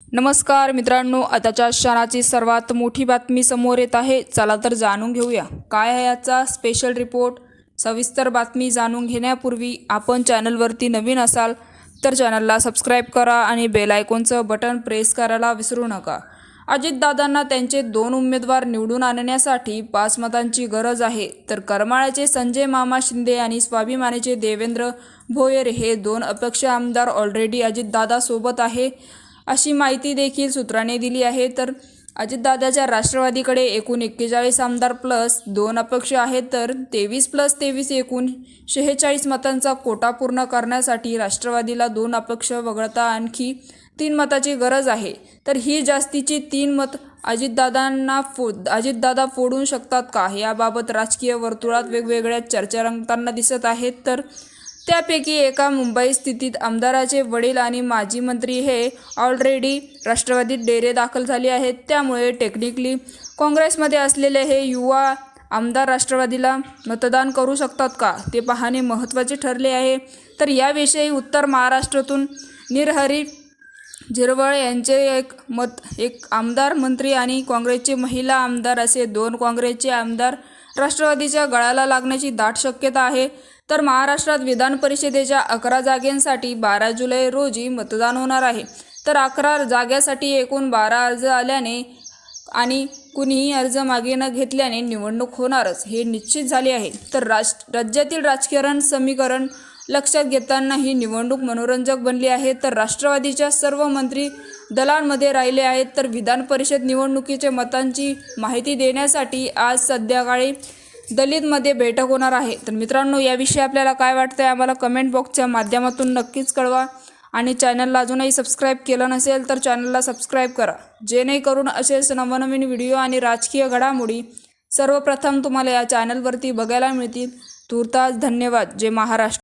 नमस्कार मित्रांनो आताच्या क्षणाची सर्वात मोठी बातमी समोर येत आहे. चला तर जाणून घेऊया. काय आहे याचा स्पेशल रिपोर्ट सविस्तर बातमी जाणून घेण्यापूर्वी आपण चॅनलवरती नवीन असाल तर चॅनलला सबस्क्राईब करा आणि बेल आयकॉनचं बटन प्रेस करायला विसरू नका. अजितदादांना त्यांचे दोन उमेदवार निवडून आणण्यासाठी पाच मतांची गरज आहे. तर करमाळ्याचे संजय मामा शिंदे आणि स्वाभिमानीचे देवेंद्र भोयर हे दोन अपक्ष आमदार ऑलरेडी अजितदादासोबत आहे. अशी माहिती देखील सूत्राने दिली आहे. तर अजितदादाच्या राष्ट्रवादीकडे एकूण एक्केचाळीस आमदार प्लस दोन अपक्ष आहेत. तर तेवीस प्लस तेवीस एकूण शेहेचाळीस मतांचा कोटा पूर्ण करण्यासाठी राष्ट्रवादीला दोन अपक्ष वगळता आणखी तीन मताची गरज आहे. तर ही जास्तीची तीन मत अजितदादांना फो अजितदादा फोडून शकतात का? याबाबत राजकीय वर्तुळात वेगवेगळ्या चर्चा रंगताना दिसत आहेत. तर त्यापैकी एका मुंबई स्थितीत आमदाराचे वडील आणि माजी मंत्री हे ऑलरेडी राष्ट्रवादीत डेरे दाखल झाले आहेत. त्यामुळे टेक्निकली काँग्रेसमध्ये असलेले हे युवा आमदार राष्ट्रवादीला मतदान करू शकतात का? ते पाहणे महत्त्वाचे ठरले आहे. तर याविषयी उत्तर महाराष्ट्रातून निरहरी झिरवळ यांचे एक मत एक आमदार मंत्री आणि काँग्रेसचे महिला आमदार असे दोन काँग्रेसचे आमदार राष्ट्रवादीच्या गळाला लागण्याची दाट शक्यता आहे. तर महाराष्ट्रात विधान परिषदेच्या अकरा जागेंसाठी बारा जुलै रोजी मतदान होणार आहे. तर अकरा जागेसाठी एकूण बारा अर्ज आल्याने आणि कुणीही अर्ज मागे न घेतल्याने निवडणूक होणारच हे निश्चित झाले आहे. तर राज राज्यातील राजकारण समीकरण लक्षात घेताना ही निवडणूक मनोरंजक बनली आहे. तर राष्ट्रवादीच्या सर्व मंत्री दलांमध्ये राहिले आहेत. तर विधान परिषद निवडणुकीच्या मतांची माहिती देण्यासाठी आज संध्याकाळी दलितमध्ये बैठक होणार आहे. तर मित्रांनो याविषयी आपल्याला काय वाटतं आहे आम्हाला कमेंट बॉक्सच्या माध्यमातून नक्कीच कळवा आणि चॅनलला अजूनही सबस्क्राईब केलं नसेल तर चॅनलला सबस्क्राईब करा. जेणेकरून असेच नवनवीन व्हिडिओ आणि राजकीय घडामोडी सर्वप्रथम तुम्हाला या चॅनलवरती बघायला मिळतील. तुर्तास धन्यवाद. जे महाराष्ट्र.